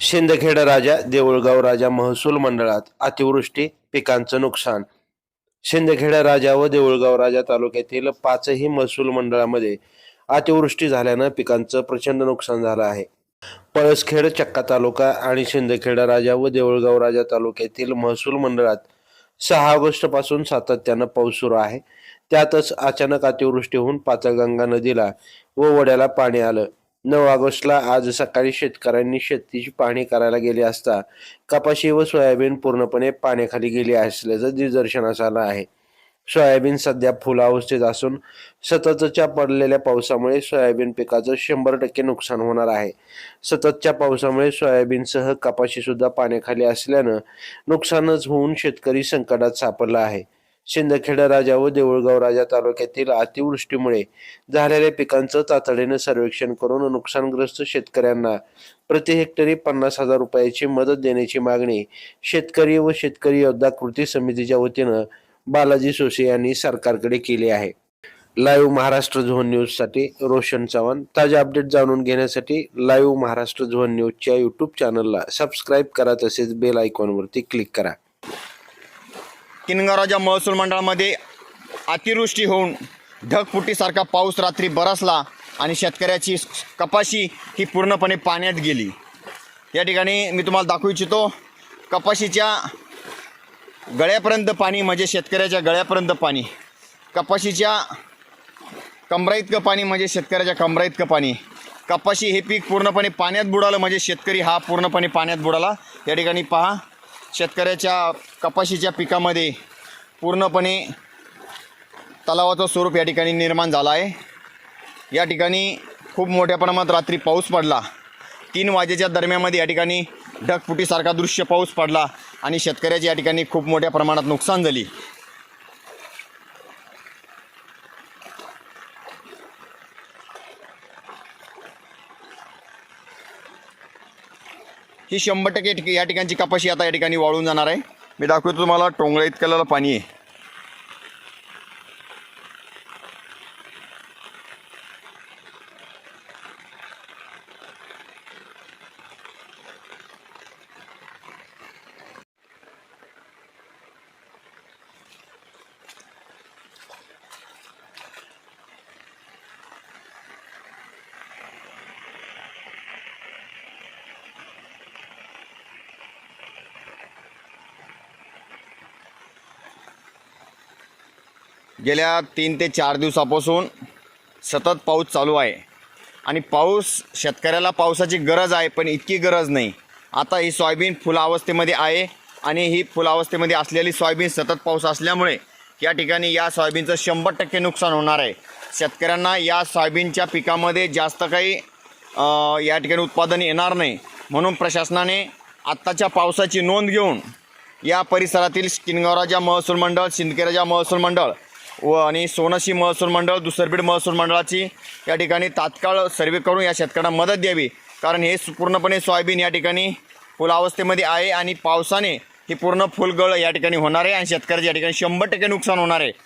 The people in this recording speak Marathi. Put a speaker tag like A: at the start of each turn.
A: शिंदखेड राजा देऊळगाव राजा महसूल मंडळात अतिवृष्टी पिकांचं नुकसान. शिंदखेड राजा व देऊळगाव राजा तालुक्यातील पाचही महसूल मंडळामध्ये अतिवृष्टी झाल्यानं पिकांचं प्रचंड नुकसान झालं आहे. पळसखेड चक्का तालुका आणि शिंदखेड राजा व देऊळगाव राजा तालुक्यातील महसूल मंडळात सहा ऑगस्टपासून सातत्यानं पाऊस सुरू आहे. त्यातच अचानक अतिवृष्टी होऊन पाचगंगा नदीला व वड्याला पाणी आलं. नऊ ऑगस्टला आज सकाळी शेतकऱ्यांनी शेतीची पाहणी करायला गेली असता कपाशी व सोयाबीन पूर्णपणे पाण्याखाली गेली असल्याचं निदर्शनास आलं आहे. सोयाबीन सध्या फुलावस्थेत असून सततच्या पडलेल्या पावसामुळे सोयाबीन पिकाचं शंभर टक्के नुकसान होणार आहे. सततच्या पावसामुळे सोयाबीनसह कपाशी सुद्धा पाण्याखाली असल्यानं नुकसानच होऊन शेतकरी संकटात सापडला आहे. शिंदखेड राजा व देऊळगाव राजा तालुक्यातील अतिवृष्टीमुळे झालेल्या पिकांचं तातडीनं सर्वेक्षण करून नुकसानग्रस्त शेतकऱ्यांना प्रति हेक्टरी पन्नास हजार रुपयाची मदत देण्याची मागणी शेतकरी व शेतकरी योद्धा कृती समितीच्या वतीनं बालाजी सोसे यांनी सरकारकडे केली आहे. लाईव्ह महाराष्ट्र झोन न्यूजसाठी रोशन चव्हाण. ताजे अपडेट जाणून घेण्यासाठी लाईव्ह महाराष्ट्र झोन न्यूजच्या युट्यूब चॅनलला सबस्क्राईब करा तसेच बेल आयकॉनवरती क्लिक करा.
B: किनगावराजा महसूल मंडळामध्ये अतिवृष्टी होऊन ढगफुटीसारखा पाऊस रात्री बरसला आणि शेतकऱ्याची कपाशी ही पूर्णपणे पाण्यात गेली. या ठिकाणी मी तुम्हाला दाखवू इच्छितो कपाशीच्या गळ्यापर्यंत पाणी म्हणजे शेतकऱ्याच्या गळ्यापर्यंत पाणी. कपाशीच्या कमराइतकं पाणी म्हणजे शेतकऱ्याच्या कमराइतकं पाणी. कपाशी हे पीक पूर्णपणे पाण्यात बुडालं म्हणजे शेतकरी हा पूर्णपणे पाण्यात बुडाला. या ठिकाणी पहा शेतकऱ्याच्या कपाशीच्या पिकामध्ये पूर्णपणे तलावाचं स्वरूप या ठिकाणी निर्माण झालं आहे. या ठिकाणी खूप मोठ्या प्रमाणात रात्री पाऊस पडला. तीन वाजेच्या दरम्यामध्ये या ठिकाणी ढगफुटीसारखा दृश्य पाऊस पडला आणि शेतकऱ्याची या ठिकाणी खूप मोठ्या प्रमाणात नुकसान झाली. ही शंभर टक्के या ठिकाणची कपाशी आता या ठिकाणी वाळून जाणार आहे. मी दाखवतो तुम्हाला टोंगळ्या इतक्याला पाणी आहे. गेल्या तीन ते चार दिवसापासून सतत पाऊस चालू आहे. आणि पाऊस शेतकऱ्याला पावसाची गरज आहे पण इतकी गरज नाही. आता ही सोयाबीन फुलावस्थेमध्ये आहे आणि ही फुलावस्थेमध्ये असलेली सोयाबीन सतत पाऊस असल्यामुळे या ठिकाणी या सोयाबीनचं शंभर टक्के नुकसान होणार आहे. शेतकऱ्यांना या सोयाबीनच्या पिकामध्ये जास्त काही या ठिकाणी उत्पादन येणार नाही. म्हणून प्रशासनाने आत्ताच्या पावसाची नोंद घेऊन या परिसरातील किनगावराजा महसूल मंडळ शिंदखेराजा महसूल मंडळ व आणि सोनाशी महसूल मंडळ दुसरबीड महसूल मंडळाची या ठिकाणी तात्काळ सर्वे करून या शेतकऱ्यांना मदत द्यावी. कारण हे पूर्णपणे सोयाबीन या ठिकाणी फुलावस्थेमध्ये आहे आणि पावसाने ही पूर्ण फुलगळ या ठिकाणी होणार आहे आणि शेतकऱ्याच्या या ठिकाणी शंभर टक्के नुकसान होणार आहे.